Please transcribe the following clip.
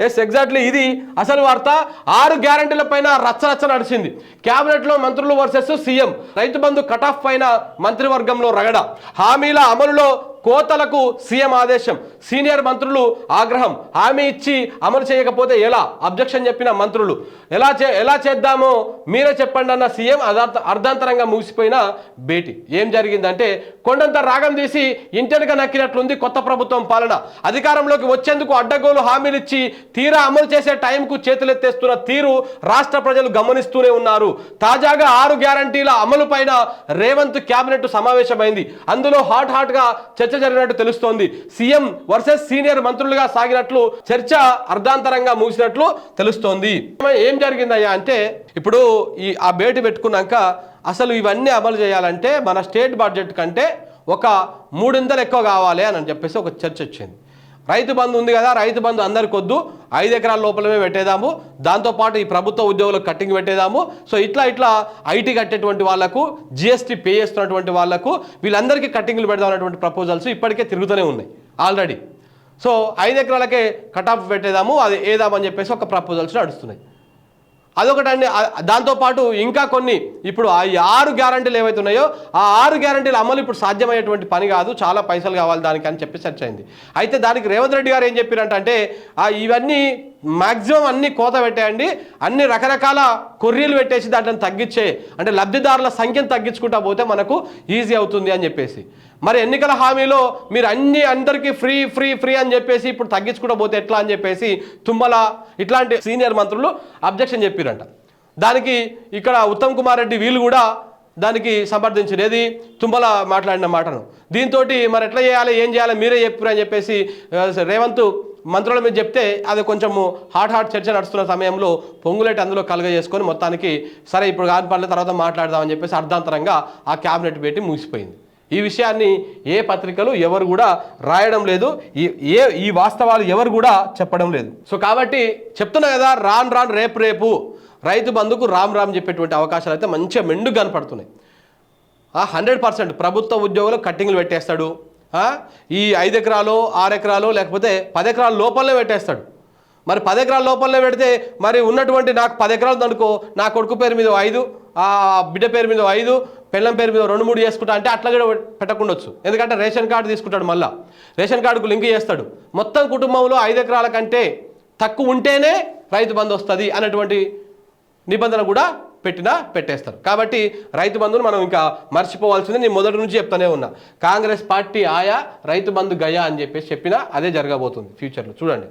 Yes exactly ఇది అసలు వార్త. ఆరు గ్యారంటీల పైన రచ్చరచ్చ నడిచింది. క్యాబినెట్లో మంత్రులు versus CM. Rythu Bandhu cutoff పైన మంత్రివర్గంలో రగడ. హామీల అమలులో కోతలకు సీఎం ఆదేశం. సీనియర్ మంత్రులు ఆగ్రహం. హామీ ఇచ్చి అమలు చేయకపోతే ఎలా? అబ్జెక్షన్ చెప్పిన మంత్రులు. ఎలా చే ఎలా చేద్దామో మీరే చెప్పండి అన్న సీఎం అర్ధాంతరంగా ముగిసిపోయిన భేటీ. ఏం జరిగిందంటే కొండంత రాగం తీసి ఇంటెనక నక్కినట్లుంది కొత్త ప్రభుత్వం పాలన. అధికారంలోకి వచ్చేందుకు అడ్డగోలు హామీలు ఇచ్చి తీరా అమలు చేసే టైంకు చేతులెత్తేస్తున్న తీరు రాష్ట్ర ప్రజలు గమనిస్తూనే ఉన్నారు. తాజాగా ఆరు గ్యారంటీల అమలు పైన రేవంత్ కేబినెట్ సమావేశమైంది. అందులో హాట్ హాట్గా చర్చ జరిగినట్టు తెలుస్తోంది. సీఎం వర్సెస్ సీనియర్ మంత్రులుగా సాగినట్లు చర్చ అర్ధాంతరంగా ముగిసినట్లు తెలుస్తోంది. ఏం జరిగిందయ్యా అంటే ఇప్పుడు ఈ ఆ భేటీ పెట్టుకున్నాక అసలు ఇవన్నీ అమలు చేయాలంటే మన స్టేట్ బడ్జెట్ కంటే ఒక మూడింతలు ఎక్కువ కావాలి అని చెప్పేసి ఒక చర్చ వచ్చింది. రైతు బంధు ఉంది కదా రైతు బంధు అందరికి వద్దు. ఐదు ఎకరాల లోపలమే పెట్టేదాము. దాంతోపాటు ఈ ప్రభుత్వ ఉద్యోగులకు కట్టింగ్ పెట్టేదాము. సో ఇట్లా ఇట్లా ఐటీ కట్టేటువంటి వాళ్ళకు జిఎస్టీ పే చేస్తున్నటువంటి వాళ్ళకు వీళ్ళందరికీ కట్టింగ్లు పెడదాం అనేటువంటి ప్రపోజల్స్ ఇప్పటికే తిరుగుతూనే ఉన్నాయి. ఆల్రెడీ. సో ఐదు ఎకరాలకే కట్ ఆఫ్ పెట్టేదాము. అది ఏదామని చెప్పేసి ఒక ప్రపోజల్స్ నడుస్తున్నాయి. అదొకటండి. దాంతోపాటు ఇంకా కొన్ని ఇప్పుడు ఆ ఈ ఆరు గ్యారంటీలు ఏవైతే ఉన్నాయో ఆ ఆరు గ్యారంటీల అమలు ఇప్పుడు సాధ్యమయ్యేటువంటి పని కాదు. చాలా పైసలు కావాలి దానికి అని చెప్పి సెర్చ్ అయింది. అయితే దానికి రేవంత్ రెడ్డి గారు ఏం చెప్పారంటే ఇవన్నీ మాక్సిమం అన్ని కోత పెట్టేయండి. అన్ని రకరకాల కొర్రీలు పెట్టేసి దాంట్లో తగ్గించే అంటే లబ్ధిదారుల సంఖ్యను తగ్గించుకుంటా పోతే మనకు ఈజీ అవుతుంది అని చెప్పేసి. మరి ఎన్నికల హామీలో మీరు అన్ని అందరికీ ఫ్రీ ఫ్రీ ఫ్రీ అని చెప్పేసి ఇప్పుడు తగ్గించుకుంటా పోతే ఎట్లా అని చెప్పేసి తుమ్మల ఇట్లాంటి సీనియర్ మంత్రులు అబ్జెక్షన్ చెప్పారంట దానికి ఇక్కడ ఉత్తమ్ కుమార్ రెడ్డి వీళ్ళు కూడా దానికి సమర్థించారు ఏది? మాట్లాడిన మాటను. దీంతో మరి ఎట్లా చేయాలి ఏం చేయాలి మీరే చెప్పారు అని చెప్పేసి రేవంత్ మంత్రుల మీద చెప్తే అది కొంచెము హాట్ హాట్ చర్చ నడుస్తున్న సమయంలో పొంగులేటి అందులో కలుగ చేసుకొని మొత్తానికి సరే ఇప్పుడు కాని పనుల తర్వాత మాట్లాడదామని చెప్పేసి అర్ధాంతరంగా ఆ క్యాబినెట్ పెట్టి ముగిసిపోయింది. ఈ విషయాన్ని ఏ పత్రికలు ఎవరు కూడా రాయడం లేదు. ఈ ఏ ఈ వాస్తవాలు ఎవరు కూడా చెప్పడం లేదు. సో కాబట్టి చెప్తున్నా కదా రాన్ రాన్ రేపు రేపు రైతు బంధుకు రామ్ రామ్ చెప్పేటువంటి అవకాశాలు అయితే మంచిగా మెండు కనపడుతున్నాయి. హండ్రెడ్ పర్సెంట్ ప్రభుత్వ ఉద్యోగులు కట్టింగ్లు పెట్టేస్తాడు. ఈ ఐదు ఎకరాలు ఆరు ఎకరాలు లేకపోతే పది ఎకరాల లోపలనే పెట్టేస్తాడు. మరి పది ఎకరాల లోపలనే పెడితే మరి ఉన్నటువంటి నాకు పది ఎకరాలు అనుకో నా కొడుకు పేరు మీద ఐదు ఆ బిడ్డ పేరు మీద ఐదు పెళ్ళం పేరు మీద రెండు మూడు చేసుకుంటా అంటే అట్లా కూడా పెట్టకుండొచ్చు. ఎందుకంటే రేషన్ కార్డు తీసుకుంటాడు మళ్ళా. రేషన్ కార్డుకు లింక్ చేస్తాడు. మొత్తం కుటుంబంలో ఐదు ఎకరాల కంటే తక్కువ ఉంటేనే రైతు బంధు వస్తుంది అన్నటువంటి నిబంధన కూడా పెట్టినా పెట్టేస్తారు. కాబట్టి రైతు బంధును మనం ఇంకా మర్చిపోవాల్సింది నేను మొదటి నుంచి చెప్తానే ఉన్నా. కాంగ్రెస్ పార్టీ ఆయా రైతు బంధు గయా అని చెప్పేసి చెప్పినా అదే జరగబోతుంది ఫ్యూచర్లో. చూడండి.